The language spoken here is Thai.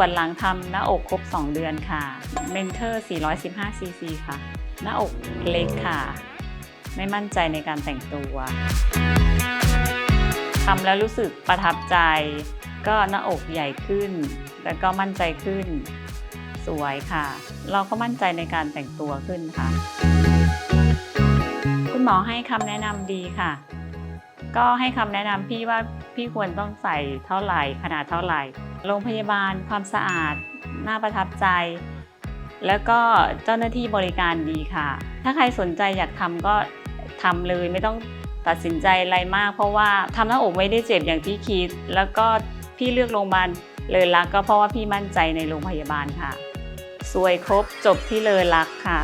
วดหลังทำหน้าอกครบ 2 เดือนค่ะเมนเทอร์415ซีซีค่ะ หน้าอกเล็กค่ะ ไม่มั่นใจในการแต่งตัวทำแล้วรู้สึกประทับใจ ก็หน้าอกใหญ่ขึ้น แล้วก็มั่นใจขึ้น สวยค่ะ เราก็มั่นใจในการแต่งตัวขึ้นค่ะ คุณหมอให้คำแนะนำดีค่ะ ก็ให้คำแนะนำพี่ว่าพี่ควรต้องใส่เท่าไหร่ขนาดเท่าไหร่ โรงพยาบาลความสะอาด น่าประทับใจ แล้วก็เจ้าหน้าที่บริการดีค่ะ ถ้าใครสนใจอยากทำก็ทำเลยไม่ต้องตัดสินใจอะไรมาก เพราะว่าทำหน้าอกไม่ได้เจ็บอย่างที่คิด แล้วก็พี่เลือกโรงพยาบาลเลยรักก็เพราะว่าพี่มั่นใจในโรงพยาบาลค่ะ สวยครบจบที่เลยรักค่ะ